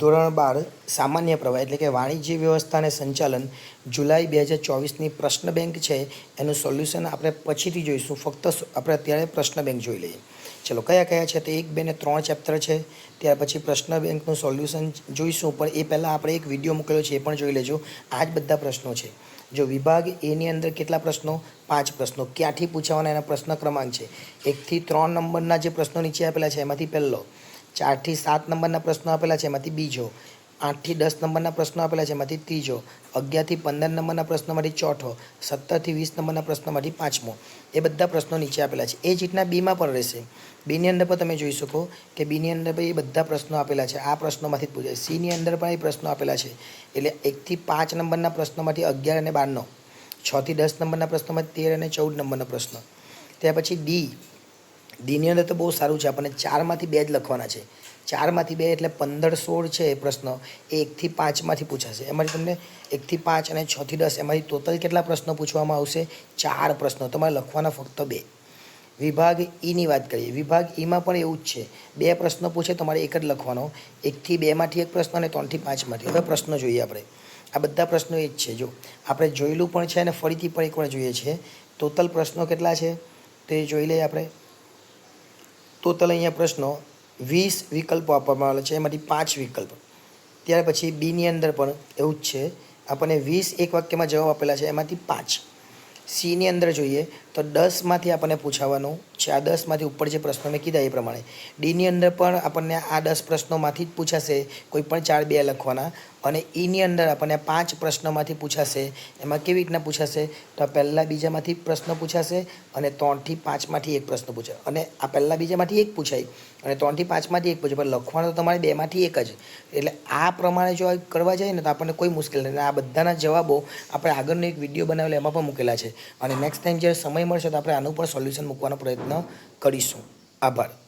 ધોરણ બાર, સામાન્ય પ્રવાહ એટલે કે વાણિજ્ય વ્યવસ્થાને સંચાલન જુલાઈ બે હજાર ચોવીસની પ્રશ્ન બેંક છે, એનું સોલ્યુશન આપણે પછીથી જોઈશું. ફક્ત આપણે અત્યારે પ્રશ્ન બેંક જોઈ લઈએ. ચલો, કયા કયા છે? તે એક, બે ને ત્રણ ચેપ્ટર છે. ત્યાર પછી પ્રશ્ન બેંકનું સોલ્યુશન જોઈશું, પણ એ પહેલાં આપણે એક વીડિયો મૂકેલો છે, એ પણ જોઈ લેજો. આ જ બધા પ્રશ્નો છે. જો વિભાગ એની અંદર કેટલા પ્રશ્નો? પાંચ પ્રશ્નો. ક્યાંથી પૂછાવાના એના પ્રશ્ન ક્રમાંક છે? એકથી ત્રણ નંબરના જે પ્રશ્નો નીચે આપેલા છે, એમાંથી પહેલો. ચારથી સાત નંબરના પ્રશ્નો આપેલા છે, એમાંથી બીજો. આઠથી દસ નંબરના પ્રશ્નો આપેલા છે, એમાંથી ત્રીજો. અગિયારથી પંદર નંબરના પ્રશ્નોમાંથી ચોથો. સત્તરથી વીસ નંબરના પ્રશ્નોમાંથી પાંચમો. એ બધા પ્રશ્નો નીચે આપેલા છે. એ જ રીતના બીમાં પણ રહેશે. બીની અંદર પણ તમે જોઈ શકો કે બીની અંદર પણ એ બધા પ્રશ્નો આપેલા છે. આ પ્રશ્નોમાંથી જ પૂછાય. સીની અંદર પણ એ પ્રશ્નો આપેલા છે. એટલે એકથી પાંચ નંબરના પ્રશ્નોમાંથી અગિયાર અને બારનો. છથી દસ નંબરના પ્રશ્નોમાંથી તેર અને ચૌદ નંબરના પ્રશ્નો. ત્યાર પછી ડી. ડીની અંદર તો બહુ સારું છે. આપણને ચારમાંથી બે જ લખવાના છે. ચારમાંથી બે એટલે પંદર સોળ છે એ પ્રશ્નો. એ એકથી પાંચમાંથી પૂછાશે. એમાંથી તમને એકથી પાંચ અને છથી દસ એમાંથી ટોટલ કેટલા પ્રશ્નો પૂછવામાં આવશે? ચાર પ્રશ્નો. તમારે લખવાના ફક્ત બે. વિભાગ ઈની વાત કરીએ. વિભાગ ઈમાં પણ એવું જ છે. બે પ્રશ્નો પૂછે તમારે એક જ લખવાનો. એકથી બેમાંથી એક પ્રશ્ન અને ત્રણથી પાંચમાંથી. હવે પ્રશ્નો જોઈએ આપણે. આ બધા પ્રશ્નો એ જ છે. જો આપણે જોયેલું પણ છે અને ફરીથી પણ એકવાર જોઈએ છીએ ટોટલ પ્રશ્નો કેટલા છે? તે જોઈ લઈએ આપણે. ટોટલ અહીંયા પ્રશ્નો વીસ વિકલ્પો આપવામાં આવેલા છે, એમાંથી પાંચ વિકલ્પ. ત્યાર પછી બીની અંદર પણ એવું જ છે, આપણને વીસ એક વાક્યમાં જવાબ આપેલા છે, એમાંથી પાંચ. સીની અંદર જોઈએ તો દસમાંથી આપણને પૂછાવાનું છે. આ દસમાંથી ઉપર જે પ્રશ્નો મેં કીધા એ પ્રમાણે. ડીની અંદર પણ આપણને આ દસ પ્રશ્નોમાંથી જ પૂછાશે, કોઈ પણ ચાર બે લખવાના. અને ઈની અંદર આપણને પાંચ પ્રશ્નોમાંથી પૂછાશે, એમાં કેવી રીતના પૂછાશે? તો પહેલાં બીજામાંથી પ્રશ્ન પૂછાશે અને ત્રણથી પાંચમાંથી એક પ્રશ્ન પૂછાય અને આ પહેલાં બીજામાંથી એક પૂછાય. અને ત્રણથી પાંચમાંથી એક પૂછાય પણ લખવાનું તો તમારે બેમાંથી એક જ. એટલે આ પ્રમાણે જો કરવા જાય ને તો આપણને કોઈ મુશ્કેલ નહીં. આ બધાના જવાબો આપણે આગળનો એક વીડિયો બનાવેલો એમાં પણ મૂકેલા છે. અને નેક્સ્ટ ટાઈમ જ્યારે સમય મળશે તો આપણે આનું પણ સોલ્યુશન મૂકવાનો પ્રયત્ન કરીશું. આભાર.